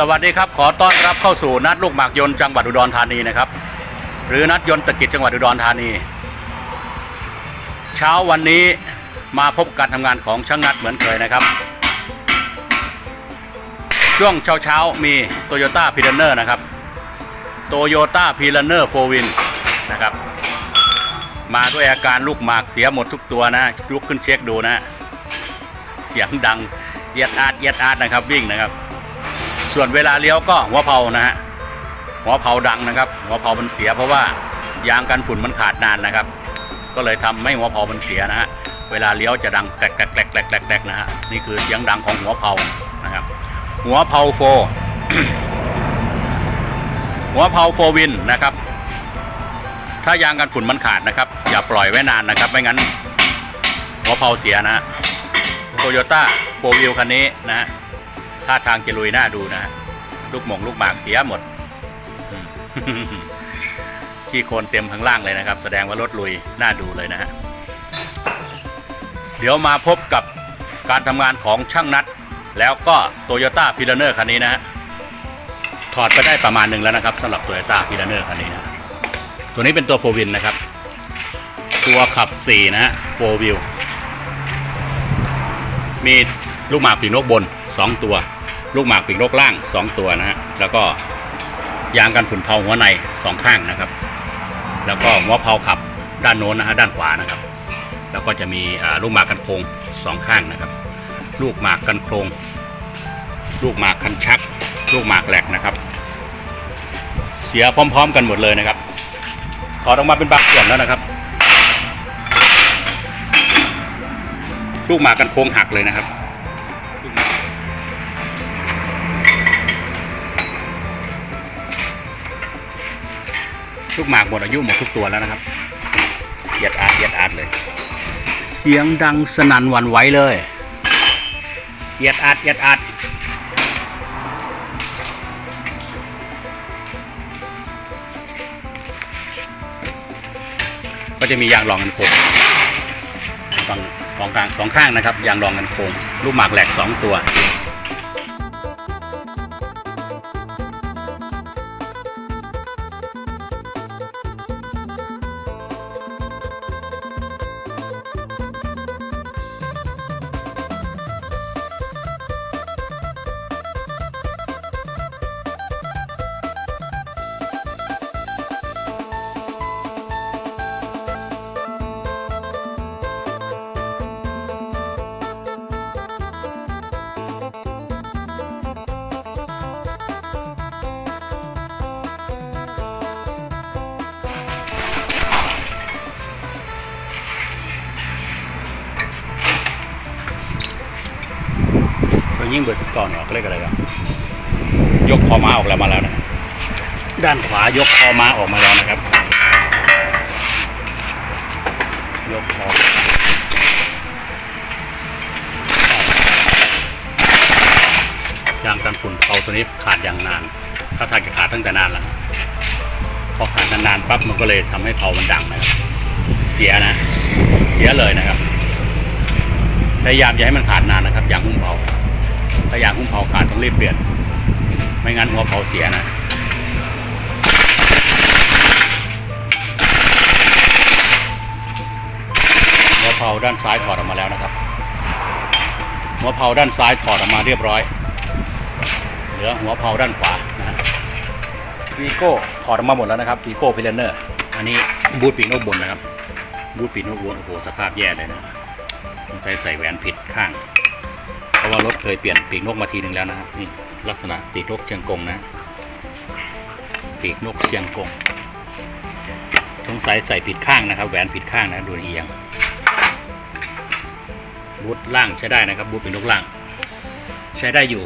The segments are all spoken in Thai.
สวัสดีครับ ขอต้อนรับเข้าสู่นัดลูกหมากยนต์จังหวัดอุดรธานีนะครับ หรือนัดยนต์ตะกิจจังหวัดอุดรธานี เช้าวันนี้มาพบการทำงานของช่างนัดเหมือนเคยนะครับ ช่วงเช้าเช้ามี Toyota p i l a n e r นะครับ Toyota p i l a n e r 4 Win นะครับ มาด้วยอาการลูกหมากเสียหมดทุกตัวนะลุกขึ้นเช็คดูนะ เสียงดังเอียดอาดเอียดอาดนะครับวิ่งนะครับ ส่วนเวลาเลี้ยวก็หัวเผานะฮะหัวเผาดังนะครับ หัวเผามันเสียเพราะว่ายางกันฝุ่นมันขาดนานนะครับ ก็เลยทำให้หัวเผามันเสียนะฮะเวลาเลี้ยวจะดังแกลกแกลกแกลกแกลกแกลกแกลกนะฮะนี่คือเสียงดังของหัวเผานะครับ หัวเผาโฟ หัวเผาโฟวินนะครับ ถ้ายางกันฝุ่นมันขาดนะครับ อย่าปล่อยไว้นานนะครับ ไม่งั้นหัวเผาเสียนะฮะโตโยต้าโฟวิลคันนี้นะฮะ ท่าทางจะลุยหน้าดูนะฮะลูกหมงลูกหมากเสียหมดขี้โคลนเต็มข้างล่างเลยนะครับ แสดงว่ารถลุยหน้าดูเลยนะฮะเดี๋ยวมาพบกับการทำงานของช่างนัด แล้วก็โตโยต้าพิลเนอร์คันนี้นะฮะถอดไปได้ประมาณหนึ่งแล้วนะครับสำหรับโตโยต้าพิลเนอร์คันนี้นะตัวนี้เป็นตัวโฟวินนะครับ ตัวขับ 4 นะฮะโฟวิลมีลูกหมากปีนกบน 2 ตัว ลูกหมากปีกนกล่าง 2 ตัวนะฮะแล้วก็ยางกันฝุ่นเผาหัวในสองข้างนะครับ แล้วก็หัวเผาขับด้านโน้นนะฮะด้านขวานะครับ แล้วก็จะมีลูกหมากกันโครงสองข้างนะครับ ลูกหมากกันโครงลูกหมากคันชัก ลูกหมากแหลกนะครับ เสียพร้อม ๆ กันหมดเลยนะครับถอดออกมาเป็นบางส่วนแล้วนะครับ ลูกหมากกันโค้งหักเลยนะครับ ลูกหมากหมดอายุหมดทุกตัวแล้วนะครับเย็ดอาดเย็ดอาดเลย เสียงดังสนั่นหวั่นไหวเลยเย็ดอาดเย็ดอาดก็จะมียางรองกันโค้งสองสองข้างสองข้างนะครับยางรองกันโค้งลูกหมากแหลกสองตัว ยิ่งเบอร์สิบก่อนออกเลขอะไรครับยกคอม้าออกแล้วมาแล้วนะด้านขวายกคอม้าออกมาแล้วนะครับ ยกคอยางกันฝุ่นเผาตัวนี้ขาดอย่างนาน ถ้าทางจะขาดตั้งแต่นานแล้ว พอขาดนานๆปั๊บมันก็เลยทำให้เผามันดังนะครับ เสียนะ เสียเลยนะครับ พยายามอย่าให้มันขาดนานนะครับ อย่างหุ้มเผา รีบเปลี่ยน ไม่งั้นหัวเผาเสียนะหัวเผาด้านซ้ายถอดออกมาแล้วนะครับ หัวเผาด้านซ้ายถอดออกมาเรียบร้อย เหลือหัวเผาด้านขวานะฮะวีโก้ถอดออกมาหมดแล้วนะครับวีโก้พิเลนเนอร์อันนี้บูทปีกนกบนนะครับบูทปีกนกบนโอ้โหสภาพแย่เลยนะผมใส่แหวนผิดข้างเพ ราะว่ารถเคยเปลี่ยนปีกนกมาทีหนึ่งแล้วนะครับนี่ลักษณะปีกนกเชียงกงนะปีกนกเชียงกงสงสัยใส่ผิดข้างนะครับแหวนผิดข้างนะดูเอียงบูทล่างใช้ได้นะครับบูทปีกนกล่าง ใช้ได้อยู่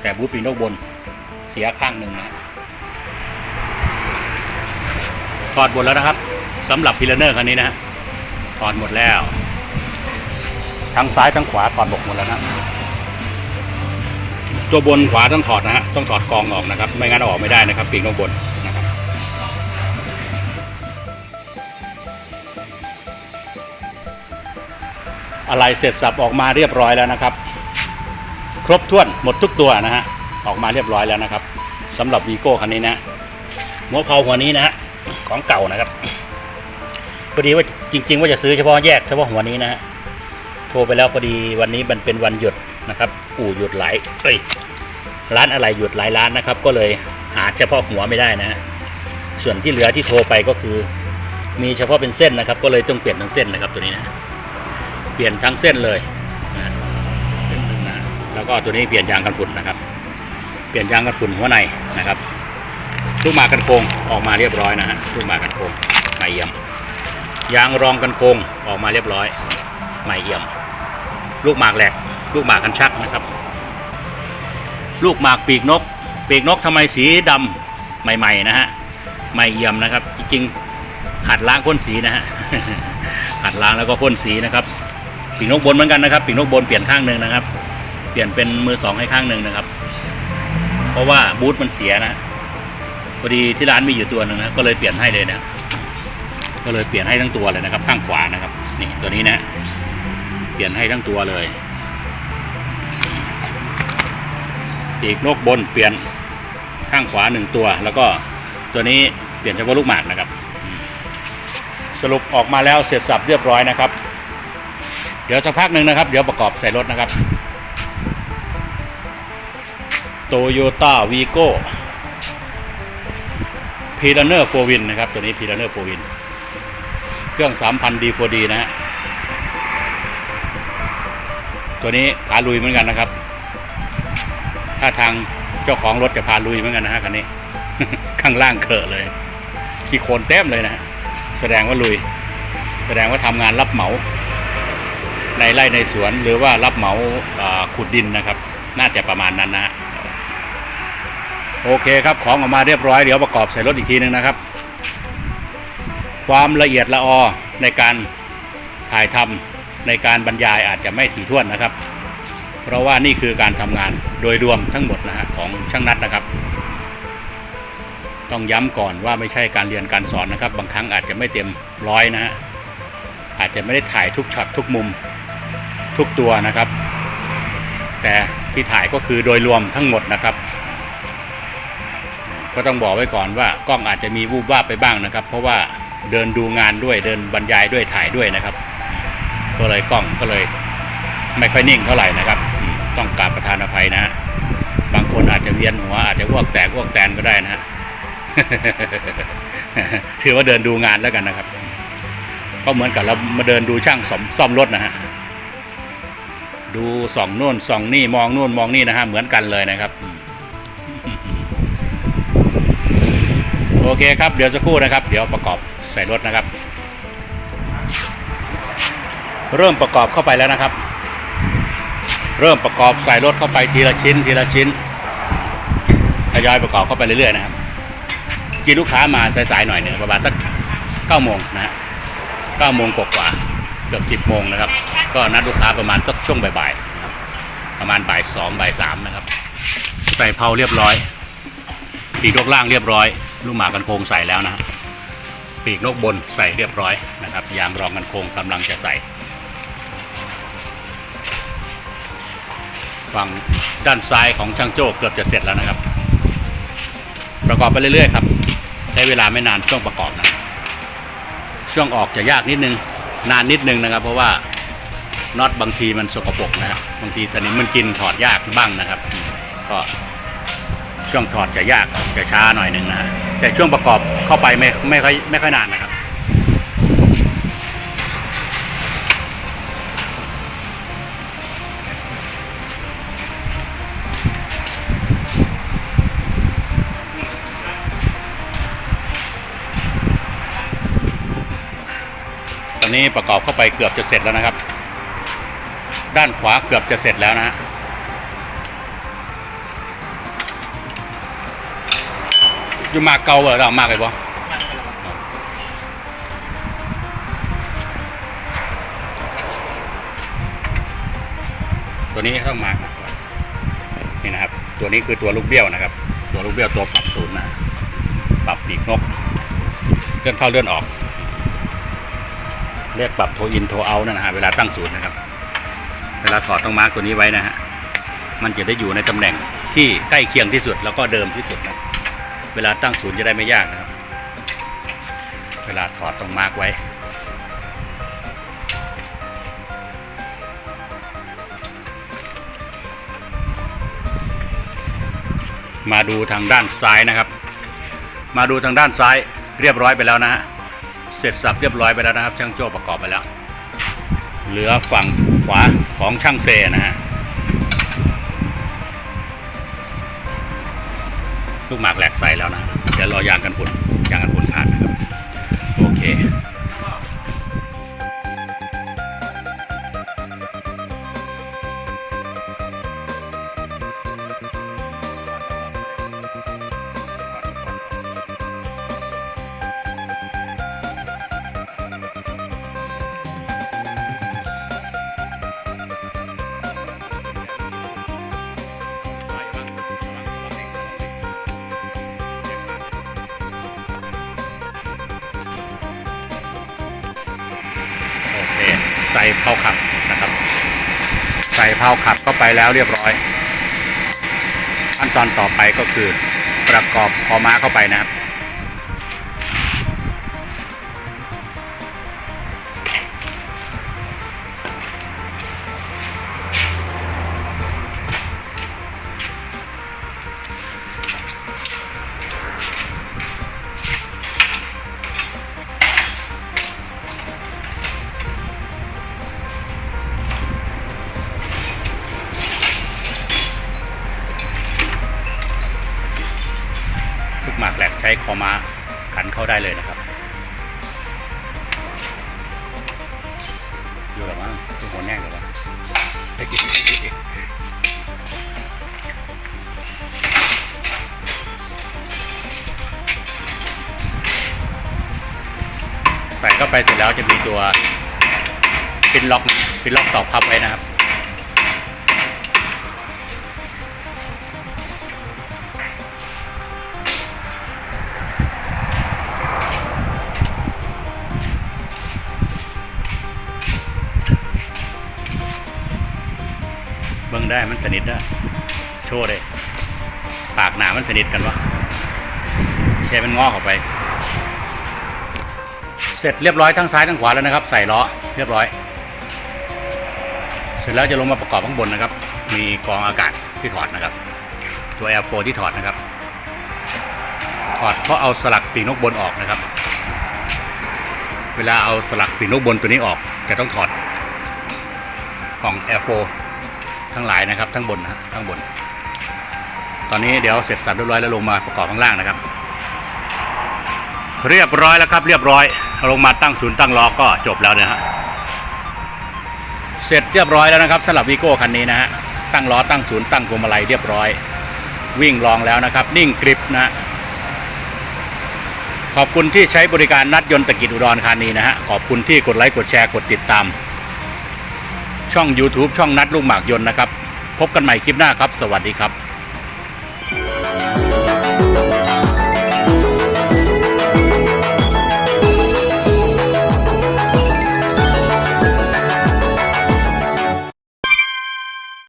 แต่บูทปีกนกบนเสียข้างหนึ่งนะถอดหมดแล้วนะครับสำหรับพิลเนอร์คันนี้นะฮะถอดหมดแล้ว ทั้งซ้ายทั้งขวาถอดบกหมดแล้วนะตัวบนขวาต้องถอดนะฮะต้องถอดกองออกนะครับ ไม่งั้นเอาออกไม่ได้นะครับปีกข้างบนนะครับอะไรเสร็จสับออกมาเรียบร้อยแล้วนะครับ ครบถ้วนหมดทุกตัวนะฮะออกมาเรียบร้อยแล้วนะครับสำหรับวีโก้คันนี้นะหัวเพาหัวนี้นะฮะของเก่านะครับพอดีว่าจริง ๆ ว่าจะซื้อเฉพาะแยกเฉพาะหัวนี้นะฮะ ทรไปแล้วพอดีวันนี้มันเป็นวันหยุดนะครับ อู่หยุดหลายเอ้ยร้านอะไรหยุดหลายร้านนะครับ ก็เลยหาเฉพาะหัวไม่ได้นะฮะส่วนที่เหลือที่โทรไปก็คือ มีเฉพาะเป็นเส้นนะครับ ก็เลยต้องเปลี่ยนทั้งเส้นนะครับตัวนี้นะเปลี่ยนทั้งเส้นเลยนะแล้วก็ตัวนี้เปลี่ยนยางกันฝุ่นนะครับ เปลี่ยนยางกันฝุ่นหัวในนะครับลูกหมากกันโคงออกมาเรียบร้อยนะฮะลูกหมากกันโคงใหม่เอี่ยม ยางรองกันโคงออกมาเรียบร้อยใหม่เอี่ยม ลูกหมากแหลก ลูกหมากกันชักนะครับ ลูกหมากปีกนก ปีกนกทำไมสีดำใหม่ ๆ นะฮะใหม่เอี่ยมนะครับ จริงๆหัดล้างพ่นสีนะฮะหัดล้างแล้วก็พ่นสีนะครับปีกนกบนเหมือนกันนะครับปีกนกบนเปลี่ยนข้างหนึ่งนะครับ เปลี่ยนเป็นมือสองให้ข้างหนึ่งนะครับ เพราะว่าบูทมันเสียนะพอดีที่ร้านมีอยู่ตัวหนึ่งนะก็เลยเปลี่ยนให้เลยนะก็เลยเปลี่ยนให้ทั้งตัวเลยนะครับ ข้างขวานะครับนี่ตัวนี้นะ เปลี่ยนให้ทั้งตัวเลยปีกนกบนเปลี่ยนข้างขวาหนึ่งตัว แล้วก็ตัวนี้เปลี่ยนเฉพาะลูกหมากนะครับ สรุปออกมาแล้วเสร็จสับเรียบร้อยนะครับ เดี๋ยวสักพักหนึ่งนะครับ เดี๋ยวประกอบใส่รถนะครับโตโยต้าวีโก้พีรันเนอร์โฟวินนะครับ ตัวนี้พีรันเนอร์โฟวิน เครื่อง 3,000 D4D นะฮะ ตัวนี้ขาลุยเหมือนกันนะครับ ถ้าทางเจ้าของรถจะพาลุยเหมือนกันนะฮะคันนี้ ข้างล่างเคอะเลย ขี้โคลนเต็มเลยนะแสดงว่าลุย แสดงว่าทำงานรับเหมา ในไร่ในสวนหรือว่ารับเหมาขุดดินนะครับ น่าจะประมาณนั้นนะฮะโอเคครับของออกมาเรียบร้อยเดี๋ยวประกอบใส่รถอีกทีนึงนะครับ ความละเอียดละออในการถ่ายทำ ในการบรรยายอาจจะไม่ถี่ถ้วนนะครับ เพราะว่านี่คือการทำงานโดยรวมทั้งหมดนะฮะของช่างนัดนะครับ ต้องย้ำก่อนว่าไม่ใช่การเรียนการสอนนะครับ บางครั้งอาจจะไม่เต็มร้อยนะฮะอาจจะไม่ได้ถ่ายทุกช็อตทุกมุมทุกตัวนะครับ แต่ที่ถ่ายก็คือโดยรวมทั้งหมดนะครับ ก็ต้องบอกไว้ก่อนว่ากล้องอาจจะมีวูบวาบไปบ้างนะครับ เพราะว่าเดินดูงานด้วยเดินบรรยายด้วยถ่ายด้วยนะครับ ก็เลยกล้องก็เลย ไม่ค่อยนิ่งเท่าไหร่นะครับ ต้องกราบประธานอภัยนะฮะบางคนอาจจะเวียนหัวอาจจะอ้วกแตกอ้วกแตนก็ได้นะฮะถือว่าเดินดูงานแล้วกันนะครับ ก็เหมือนกับเรามาเดินดูช่างซ่อมซ่อมรถนะฮะดูส่องนู่นส่องนี่มองนู่นมองนี่นะฮะเหมือนกันเลยนะครับโอเคครับเดี๋ยวสักครู่นะครับ เดี๋ยวประกอบใส่รถนะครับ เริ่มประกอบเข้าไปแล้วนะครับ เริ่มประกอบใส่รถเข้าไปทีละชิ้น ทีละชิ้นทยอยประกอบเข้าไปเรื่อยๆนะครับกินลูกค้ามาสายๆหน่อยหนึ่งประมาณสักเก้าโมงนะฮะเก้าโมงกว่าๆเกือบสิบโมงนะครับ ก็นัดลูกค้าประมาณสักช่วงบ่ายๆนะครับประมาณบ่ายสองบ่ายสามนะครับ ใส่เพลาเรียบร้อย ปีกนกล่างเรียบร้อย ลูกหมากันโคงใส่แล้วนะฮะปีกนกบนใส่เรียบร้อยนะครับ ยางรองกันโคงกำลังจะใส่ ฝั่งด้านซ้ายของช่างโจ้เกือบจะเสร็จแล้วนะครับ ประกอบไปเรื่อยๆครับใช้เวลาไม่นานช่วงประกอบนะช่วงออกจะยากนิดนึงนานนิดนึงนะครับ เพราะว่าน็อตบางทีมันสกปรกนะครับบางทีสนิมมันกินถอดยากบ้างนะครับ ก็ช่วงถอดจะยากจะช้าหน่อยหนึงนะฮะแต่ช่วงประกอบเข้าไปไม่ไม่ค่อยไม่ค่อยนานนะครับ อนนี้ประกอบเข้าไปเกือบจะเสร็จแล้วนะครับ ด้านขวาเกือบจะเสร็จแล้วนะฮะอยู่มากเก่าเหรอเรามากเลยปะตัวนี้ต้องมากนี่นะครับ ตัวนี้คือตัวลูกเบี้ยวนะครับ ตัวลูกเบี้ยวตัวปรับศูนย์นะ ปรับปีกนก เลื่อนเข้าเลื่อนออก เรียกปรับโทอินโทเอานั่นนะฮะเวลาตั้งศูนย์นะครับ เวลาถอดต้องมาร์กตัวนี้ไว้นะฮะมันจะได้อยู่ในตำแหน่งที่ใกล้เคียงที่สุดแล้วก็เดิมที่สุดนะเวลาตั้งศูนย์จะได้ไม่ยากนะครับ เวลาถอดต้องมาร์กไว้มาดูทางด้านซ้ายนะครับ มาดูทางด้านซ้ายเรียบร้อยไปแล้วนะฮะ สร็จสับเรียบร้อยไปแล้วนะครับ ช่างโจ้ประกอบไปแล้ว เหลือฝั่งขวาของช่างเซนะฮะลูกหมากแหลกใส่แล้วนะเดี๋ยวรอยางกันฝุ่นยางกันฝุ่นขาดนะครับ โอเค ใส่เผาขับนะครับ ใส่เผาขับเข้าไปแล้วเรียบร้อย ขั้นตอนต่อไปก็คือประกอบคอม้าเข้าไปนะครับากแหลกใช้คอมาขันเข้าได้เลยนะครับอยู่หรอมั้งทุกคนแน่งหรือวะใส่เข้าไปเสร็จแล้วจะมีตัวปินล็อกปินล็อกต่อพับไว้นะครับ บิ่งได้มันสนิทได้โชว์ได้ปากหนามันสนิทกันวะแค่มันงอกออกไป เสร็จเรียบร้อยทั้งซ้ายทั้งขวาแล้วนะครับ ใส่ล้อเรียบร้อย เสร็จแล้วจะลงมาประกอบข้างบนนะครับ มีกองอากาศที่ถอดนะครับ ตัว Air 4ที่ถอดนะครับ ถอดเพราะเอาสลักปีนกบนออกนะครับ เวลาเอาสลักปีนกบนตัวนี้ออกจะต้องถอดกล่อง Air 4 ทั้งหลายนะครับทั้งบนนะทั้งบน ตอนนี้เดี๋ยวเสร็จสับเรียบร้อยแล้วลงมาประกอบข้างล่างนะครับ เรียบร้อยแล้วครับ เรียบร้อยลงมาตั้งศูนย์ตั้งล้อก็จบแล้วนะฮะเสร็จเรียบร้อยแล้วนะครับสำหรับวีโก้คันนี้นะฮะตั้งล้อตั้งศูนย์ตั้งพวงมาลัยเรียบร้อย วิ่งลองแล้วนะครับ นิ่งกริบนะฮะขอบคุณที่ใช้บริการนัดยนต์ตะกิจอุดรธานีนะฮะขอบคุณที่กดไลค์กดแชร์กดติดตาม ช่อง YouTube ช่องนัดลูกหมากยนต์นะครับ พบกันใหม่คลิปหน้าครับ สวัสดีครับ